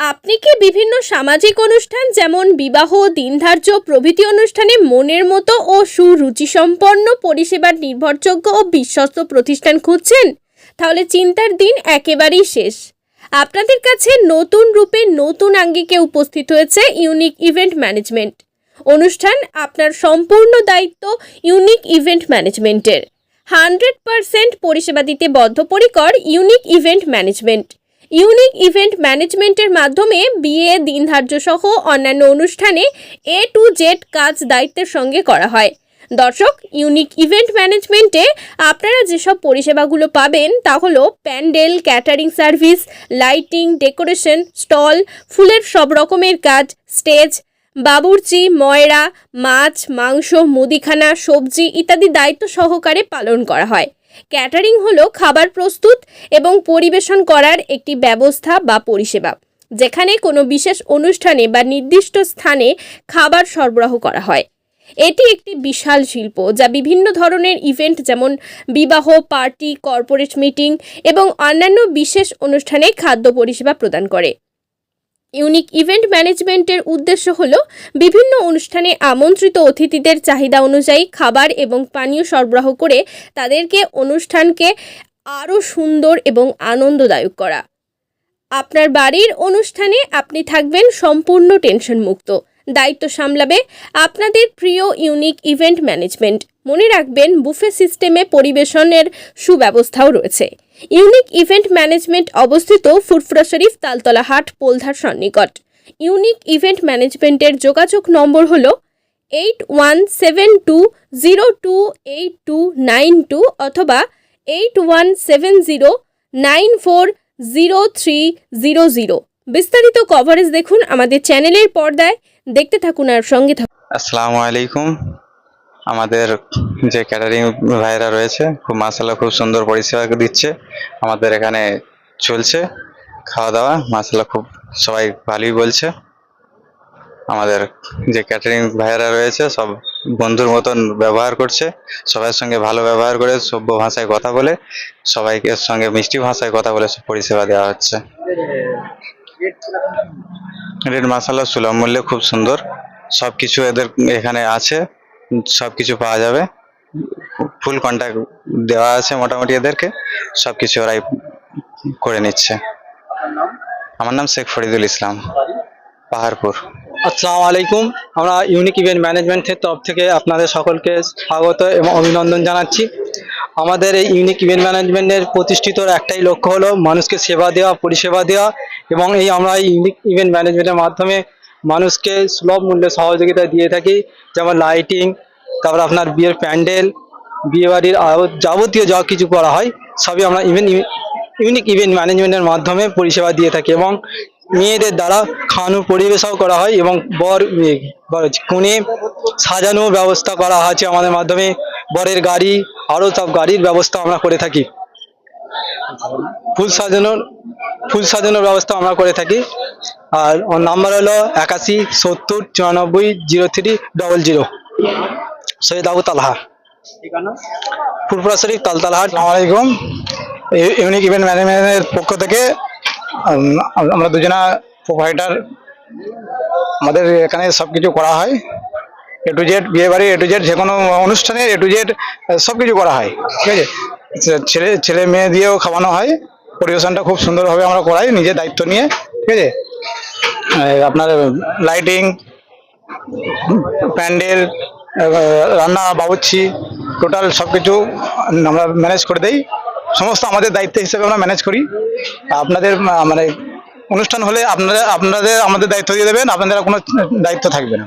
আপনি কি বিভিন্ন সামাজিক অনুষ্ঠান, যেমন বিবাহ, দিনধার্য, প্রভৃতি অনুষ্ঠানে মনের মতো ও সুরুচিসম্পন্ন পরিষেবার নির্ভরযোগ্য ও বিশ্বস্ত প্রতিষ্ঠান খুঁজছেন? তাহলে চিন্তার দিন একেবারেই শেষ। আপনাদের কাছে নতুন রূপে নতুন আঙ্গিকে উপস্থিত হয়েছে ইউনিক ইভেন্ট ম্যানেজমেন্ট। অনুষ্ঠান আপনার সম্পূর্ণ দায়িত্ব ইউনিক ইভেন্ট ম্যানেজমেন্টের। হান্ড্রেড পারসেন্ট পরিষেবা দিতে বদ্ধপরিকর unique event management. Unique event ম্যানেজমেন্টের মাধ্যমে বিয়ে দিনধার্য সহ অন্যান্য অনুষ্ঠানে এ টু জেড কাজ দায়িত্বের সঙ্গে করা হয়। দর্শক, ইউনিক ইভেন্ট ম্যানেজমেন্টে আপনারা যেসব পরিষেবাগুলো পাবেন তা হলো pandal, catering service, lighting, decoration, stall, ফুলের সব রকমের কাজ, স্টেজ, বাবুর্চি, ময়রা, মাছ, মাংস, মুদিখানা, সবজি ইত্যাদি দায়িত্ব সহকারে পালন করা হয়। ক্যাটারিং হলো খাবার প্রস্তুত এবং পরিবেশন করার একটি ব্যবস্থা বা পরিষেবা, যেখানে কোনো বিশেষ অনুষ্ঠানে বা নির্দিষ্ট স্থানে খাবার সরবরাহ করা হয়। এটি একটি বিশাল শিল্প যা বিভিন্ন ধরনের ইভেন্ট যেমন বিবাহ, পার্টি, কর্পোরেট মিটিং এবং অন্যান্য বিশেষ অনুষ্ঠানে খাদ্য পরিষেবা প্রদান করে। ইউনিক ইভেন্ট ম্যানেজমেন্টের উদ্দেশ্য হল বিভিন্ন অনুষ্ঠানে আমন্ত্রিত অতিথিদের চাহিদা অনুযায়ী খাবার এবং পানীয় সরবরাহ করে তাদেরকে অনুষ্ঠানকে আরও সুন্দর এবং আনন্দদায়ক করা। আপনার বাড়ির অনুষ্ঠানে আপনি থাকবেন সম্পূর্ণ টেনশন মুক্ত দায়িত্ব সামলাবে আপনাদের প্রিয় ইউনিক ইভেন্ট ম্যানেজমেন্ট মনে রাখবেন বুফে সিস্টেমে পরিবেশনের সুব্যবস্থাও রয়েছে। ইউনিক ইভেন্ট ম্যানেজমেন্ট অবস্থিত ফুরফুরা শরীফ তালতলা হাট, পোলধার সন্নিকট। ইউনিক ইভেন্ট ম্যানেজমেন্টের যোগাযোগ নম্বর হল eight one seven two zero two eight two nine two অথবা eight one seven zero nine four zero three zero zero বিস্তারিত কভারেজ দেখুন আমাদের চ্যানেলের পর্দায়। দেখতে থাকুন আর সঙ্গে থাকুন। আসসালামু আলাইকুম। আমাদের যে ক্যাটারিং ভাইরা রয়েছে, খুব মাসাল্লাহ খুব সুন্দর পরিষেবা দিচ্ছে। আমাদের এখানে চলছে খাওয়া দাওয়া মাসাল্লাহ খুব সবাই ভালোই বলছে। আমাদের যে ক্যাটারিং ভাইয়েরা রয়েছে, সব বন্ধুর মতন ব্যবহার করছে। সবার সঙ্গে ভালো ব্যবহার করে, সভ্য ভাষায় কথা বলে, সবাইকে সঙ্গে মিষ্টি ভাষায় কথা বলে পরিষেবা দেওয়া হচ্ছে। রেট মাসাল্লাহ সুলভ মূল্যে খুব সুন্দর। সব কিছু এদের এখানে আছে সব কিছু পাওয়া যাবে। ফুল কন্ট্যাক্ট দেওয়া আছে মোটামুটি এদেরকে সব কিছু ওরাই করে নিচ্ছে। আমার নাম শেখ ফরিদুল ইসলাম, পাহাড়পুর। আসসালামু আলাইকুম, আমরা ইউনিক ইভেন্ট ম্যানেজমেন্টের তরফ থেকে আপনাদের সকলকে স্বাগত এবং অভিনন্দন জানাচ্ছি। আমাদের এই ইউনিক ইভেন্ট ম্যানেজমেন্টের প্রতিষ্ঠিত একটাই লক্ষ্য হলো মানুষকে সেবা দেওয়া, পরিষেবা দেওয়া। এবং এই আমরা ইউনিক ইভেন্ট ম্যানেজমেন্টের মাধ্যমে মানুষকে সুলভ মূল্যে সহযোগিতা দিয়ে থাকি। যেমন লাইটিং তারপর আপনার বিয়ের প্যান্ডেল বিয়ে বাড়ির যাবতীয় যা কিছু করা হয়, সবই আমরা ইভেন্ট ইউনিক ইভেন্ট ম্যানেজমেন্টের মাধ্যমে পরিষেবা দিয়ে থাকি এবং মেয়েদের দ্বারা খাওয়ানোর পরিবেশও করা হয় এবং বর কনে সাজানোর ব্যবস্থা করা আছে আমাদের মাধ্যমে। বরের গাড়ি, আরও সব গাড়ির ব্যবস্থা আমরা করে থাকি। ফুল সাজানোর ফুল সাজানোর ব্যবস্থা আমরা করে থাকি। আর ওর নাম্বার হলো একাশি সত্তর চুরানব্বই zero three double zero. Syed Abu Talha. Furfura Sharif Taltalhat. আলাইকুম। ইউ- ইউনিক ইভেন্ট ম্যানেজমেন্টের পক্ষ থেকে আমরা দুজনা প্রোভাইডার। আমাদের এখানে সব কিছু করা হয়। এ টু জেড বিয়ে বাড়ি এ টু জেড যে কোনো অনুষ্ঠানে এ টু জেড সব কিছু করা হয়। ঠিক আছে? ছেলে ছেলে মেয়ে দিয়েও খাওয়ানো হয়। পরিবেশনটা খুব সুন্দরভাবে আমরা করাই নিজের দায়িত্ব নিয়ে, ঠিক আছে? আপনার লাইটিং প্যান্ডেল, রান্না বাবুচ্ছি টোটাল সব কিছু আমরা ম্যানেজ করে দেই। সমস্ত আমাদের দায়িত্ব হিসেবে আমরা ম্যানেজ করি। আপনাদের মানে অনুষ্ঠান হলে আপনারা, আপনাদের আমাদের দায়িত্ব দিয়ে দেবেন, আপনাদের কোনো দায়িত্ব থাকবে না।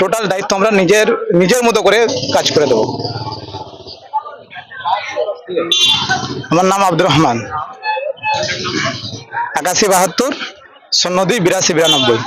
টোটাল দায়িত্ব আমরা নিজের নিজের মতো করে কাজ করে দেবো। আমার নাম আব্দুর রহমান। একাশি বাহাত্তর শূন্য দুই বিরাশি বিরানব্বই।